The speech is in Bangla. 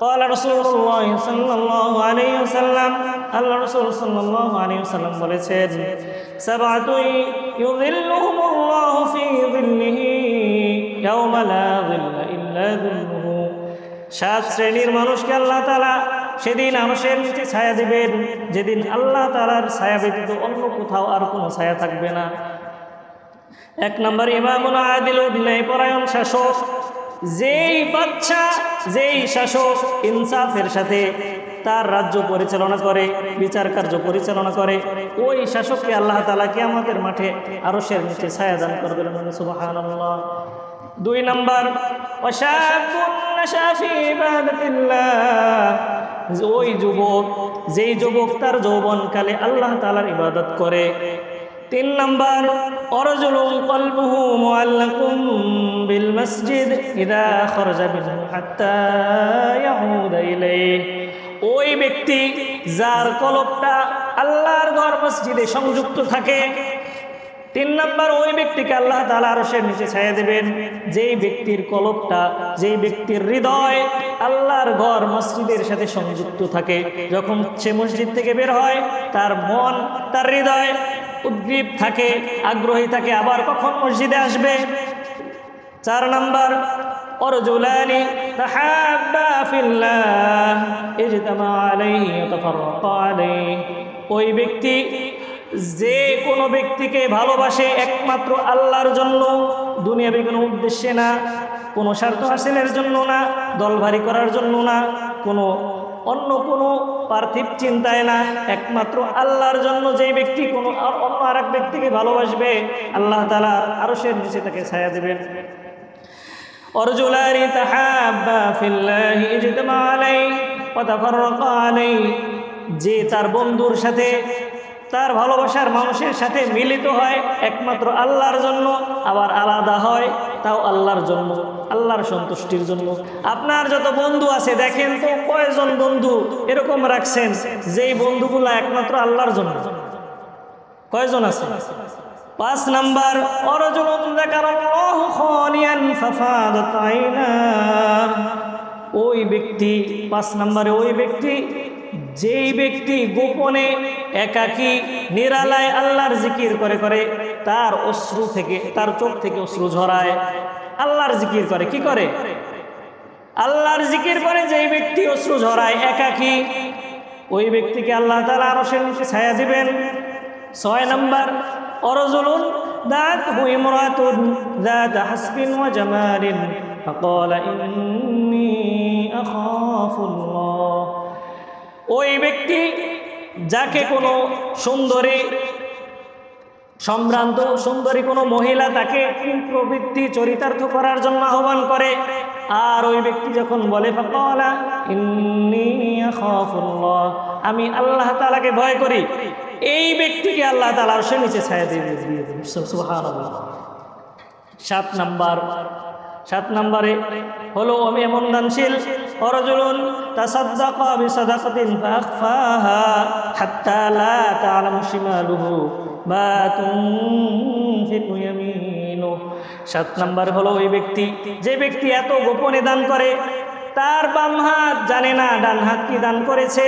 قال رسول الله صلى الله عليه وسلم আল্লাহ রসুল সাল্লাল্লাহু আলাইহি ওয়াসাল্লাম বলেছেন সাবআতুন ইউযিল্লুহুমুল্লাহু ফি যিল্লিহি ইয়াওমা লা যিল্লা ইল্লা যিল্লুহু সাত শ্রেণীর মানুষকে আল্লাহ তাআলা সেদিন মানুষের নিচে ছায়া দিবেন যেদিন আল্লাহ তাআলার ছায়া ব্যতীত অন্য কোথাও আর কোনো ছায়া থাকবে না এক নম্বর ইমামুল আদিল ন্যায় পরায়ণ শাসক যেই বাচ্চা যেই শাসক ইনসাফের সাথে তার রাজ্য পরিচালনা করে, বিচার কার্য পরিচালনা করে, ওই শাসককে আল্লাহ তালা আমাদের মাঠে আরশের নিচে ছায়া দান করবেন দুই নম্বর ওই যুবক, যেই যুবক তার যৌবনকালে আল্লাহ তালার ইবাদত করে তিন নম্বর, অরজুলুম কলবুহু মুআল্লাকুম বিল মসজিদ ইদা খরজা মিনহু হাত্তা ইয়াউদা ইলাইহি। ওই ব্যক্তি যার কলবটা আল্লাহর ঘর মসজিদে সংযুক্ত থাকে, তিন নম্বর ওই ব্যক্তিকে আল্লাহ তালা আরশের নিচে ছায়া দেবেন। যেই ব্যক্তির কলবটা, যেই ব্যক্তির হৃদয় আল্লাহর ঘর মসজিদের সাথে সংযুক্ত থাকে। যখন সে মসজিদ থেকে বের হয়, তার মন, তার হৃদয় উদ্গ্রীব থাকে, আগ্রহী থাকে, আবার কখন মসজিদে আসবে? চার নম্বর, অরজুলানি ওই ব্যক্তি যে কোনো ব্যক্তিকে ভালোবাসে একমাত্র আল্লাহর জন্য, দুনিয়াবি কোনো উদ্দেশ্যে না, কোনো স্বার্থ হাসিলের জন্য না দলভারি করার জন্য না, কোনো অন্য কোনো পার্থিব চিন্তায় না। একমাত্র আল্লাহর জন্য যেই ব্যক্তি কোনো অন্য আর এক ব্যক্তিকে ভালোবাসবে, আল্লাহ তালা আরও সে নিচে তাকে ছায়া দেবেন। অরজুলারি তাহাবা ফিল্লাহ যে তার বন্ধুর সাথে তার ভালোবাসার মানুষের সাথে মিলিত হয়, একমাত্র আল্লাহর জন্য, আবার আলাদা হয়, তাও আল্লাহর জন্য, আল্লাহর সন্তুষ্টির জন্য। আপনার যত বন্ধু আছে, দেখেন তো কয়জন বন্ধু এরকম রাখছেন, যেই বন্ধুগুলো একমাত্র আল্লাহর জন্য। কয়জন আছে? পাঁচ নাম্বার ওই ব্যক্তি, পাঁচ নম্বরে ওই ব্যক্তি যেই ব্যক্তি গোপনে একাকী নিরালায় আল্লাহর জিকির করে করে তার অশ্রু থেকে তার চোখ থেকে অশ্রু ঝরায় আল্লাহর জিকির করে কি করে আল্লাহর জিকির করে যেই ব্যক্তি অশ্রু ঝরায় একাকী ওই ব্যক্তিকে আল্লাহ তালা আরশের নিচে ছায়া দিবেন ছয় নম্বর অরজুলুন দাঁত হুইমরাতুন দাঁত হাসবিন ওয়া জামালিন فقال إني أخاف الله ওই ব্যক্তি যাকে কোনো সুন্দরী সম্ভ্রান্ত, সুন্দরী কোনো মহিলা তাকে প্রবৃত্তি চরিতার্থ করার জন্য আহ্বান করে। আর ওই ব্যক্তি যখন বলে আমি আল্লাহ তালাকে ভয় করি। এই ব্যক্তিকে আল্লাহ তাআলা সে নিচে ছায়া দিয়ে সাত নাম্বার সাত নম্বরে, হলো এমন দানশীল ইয়ামিনু। সাত নম্বর হলো ওই ব্যক্তি, যে ব্যক্তি এত গোপনে দান করে, তার বাম হাত জানে না, ডান হাত কি দান করেছে।